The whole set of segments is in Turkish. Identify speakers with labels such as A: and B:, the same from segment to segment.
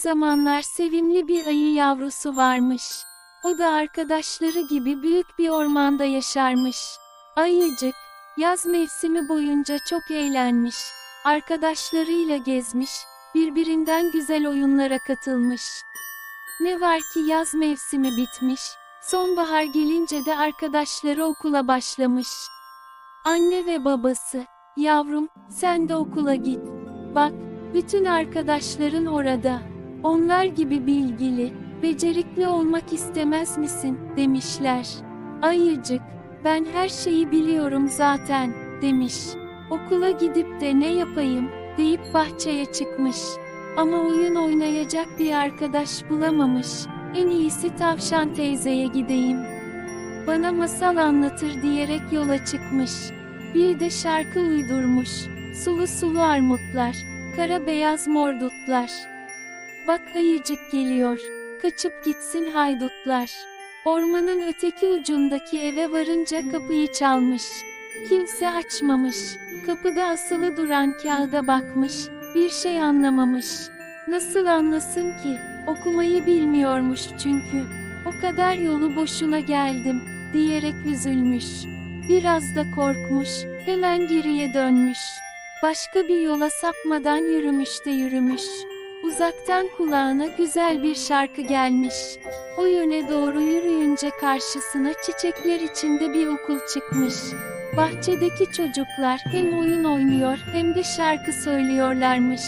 A: zamanlar sevimli bir ayı yavrusu varmış. O da arkadaşları gibi büyük bir ormanda yaşarmış. Ayıcık, yaz mevsimi boyunca çok eğlenmiş. Arkadaşlarıyla gezmiş, birbirinden güzel oyunlara katılmış. Ne var ki yaz mevsimi bitmiş, sonbahar gelince de arkadaşları okula başlamış. Anne ve babası, yavrum, sen de okula git. Bak, bütün arkadaşların orada. Onlar gibi bilgili, becerikli olmak istemez misin, demişler. Ayıcık, ben her şeyi biliyorum zaten, demiş. Okula gidip de ne yapayım, deyip bahçeye çıkmış. Ama oyun oynayacak bir arkadaş bulamamış. En iyisi tavşan teyzeye gideyim. Bana masal anlatır diyerek yola çıkmış. Bir de şarkı uydurmuş. Sulu sulu armutlar, kara beyaz mor dutlar. Bak ayıcık geliyor, kaçıp gitsin haydutlar. Ormanın öteki ucundaki eve varınca kapıyı çalmış. Kimse açmamış. Kapıda asılı duran kağıda bakmış, bir şey anlamamış. Nasıl anlasın ki? Okumayı bilmiyormuş çünkü. O kadar yolu boşuna geldim, diyerek üzülmüş. Biraz da korkmuş, hemen geriye dönmüş. Başka bir yola sapmadan yürümüş de yürümüş. Uzaktan kulağına güzel bir şarkı gelmiş. O yöne doğru yürüyünce karşısına çiçekler içinde bir okul çıkmış. Bahçedeki çocuklar hem oyun oynuyor hem de şarkı söylüyorlarmış.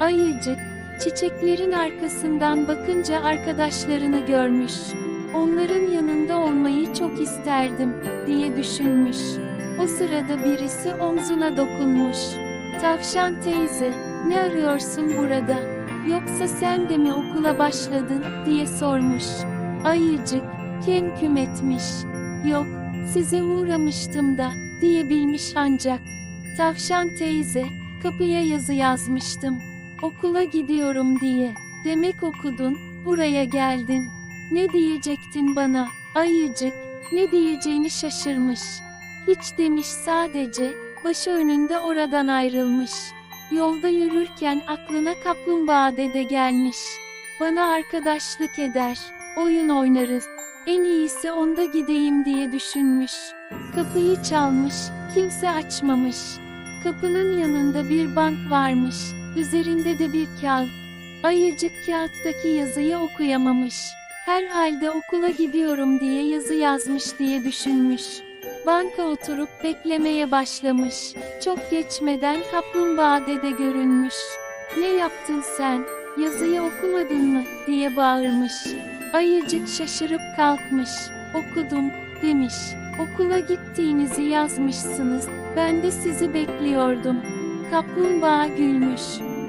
A: Ayıcık, çiçeklerin arkasından bakınca arkadaşlarını görmüş. Onların yanında olmayı çok isterdim, diye düşünmüş. O sırada birisi omzuna dokunmuş. Tavşan teyze, ne arıyorsun burada? Yoksa sen de mi okula başladın, diye sormuş. Ayıcık, kem küm etmiş. Yok, size uğramıştım da, diyebilmiş ancak. Tavşan teyze, kapıya yazı yazmıştım. Okula gidiyorum diye. Demek okudun, buraya geldin. Ne diyecektin bana, ayıcık, ne diyeceğini şaşırmış. Hiç demiş sadece, başı önünde oradan ayrılmış. Yolda yürürken aklına kaplumbağa dede gelmiş. Bana arkadaşlık eder, oyun oynarız. En iyisi onda gideyim diye düşünmüş. Kapıyı çalmış, kimse açmamış. Kapının yanında bir bank varmış, üzerinde de bir kağıt. Ayıcık kağıttaki yazıyı okuyamamış. Herhalde okula gidiyorum diye yazı yazmış diye düşünmüş. Banka oturup beklemeye başlamış. Çok geçmeden kaplumbağa dede görünmüş. Ne yaptın sen? Yazıyı okumadın mı? diye bağırmış. Ayıcık şaşırıp kalkmış. Okudum, demiş. Okula gittiğinizi yazmışsınız. Ben de sizi bekliyordum. Kaplumbağa gülmüş.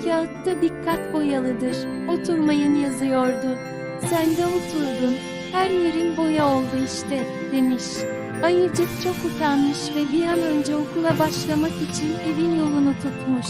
A: Kağıtta dikkat boyalıdır. Oturmayın yazıyordu. Sen de oturdun. Her yerin boya oldu işte, demiş. Ayıcık çok utanmış ve bir an önce okula başlamak için evin yolunu tutmuş.